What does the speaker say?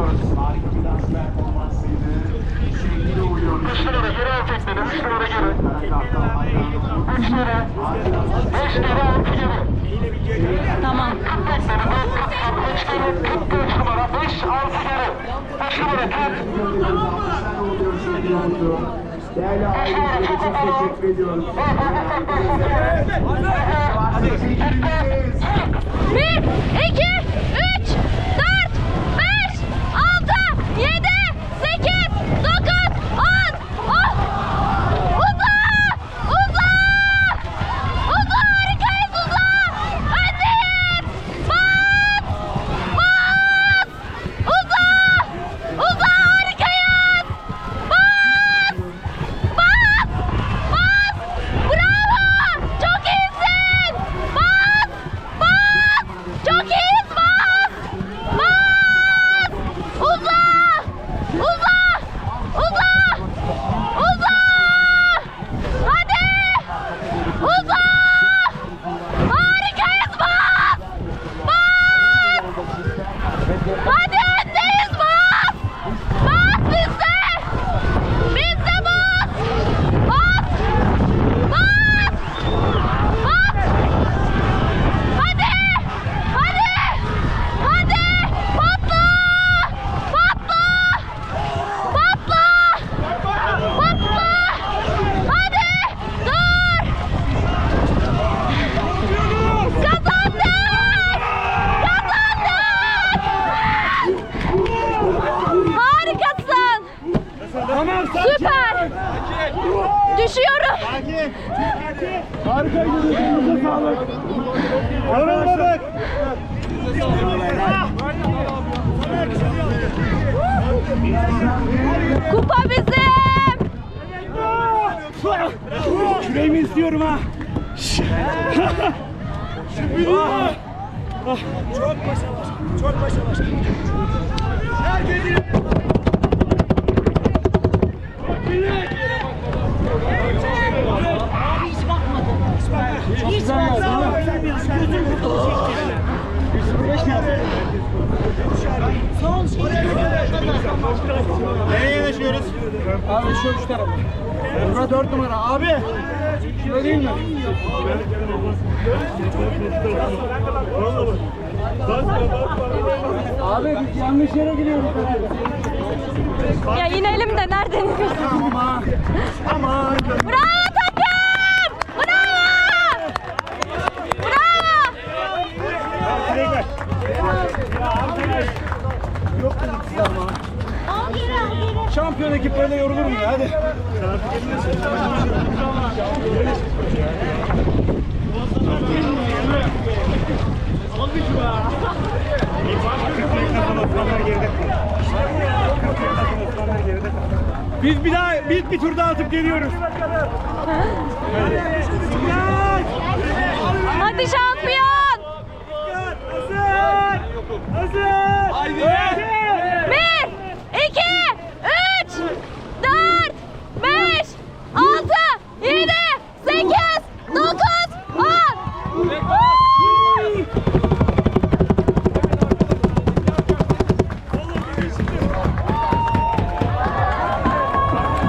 ediyoruz. Harika bir dans performansıydı. Sevgili uyuyor. 3 numara geri al tekneni. 3 numara geri. 3 lira. 5 lira 6 geri. Tamam. Tekneni 3 lira 43 numara 5 6 geri. 3 numara tut. Değerli ailemize çok teşekkür ediyoruz. Tamam Süper! Düşüyorum! Harika gidiyorsunuz. sağlık. Yorulmadık. Kupa bizim! Küreğimi istiyorum ha. Çok başa baş. Çok başa baş. Herkes Hiç bakmadı. Nereye yanaşıyoruz? Abi şu üç tarafa. Bura dört numara. Abi. Şurada değil mi? Abi biz yanlış yere gidiyoruz herhalde. Ya inelim de nereden iniyorsun? Aman. Aman. Bravo takım! Bravo! Bravo! Şampiyon ekip böyle yorulur mu ya? Hadi. Osmanlılar geride kaldı. Osmanlılar geride kaldı. Biz bir daha biz bir tur daha atıp geliyoruz. Hadi şampiyon!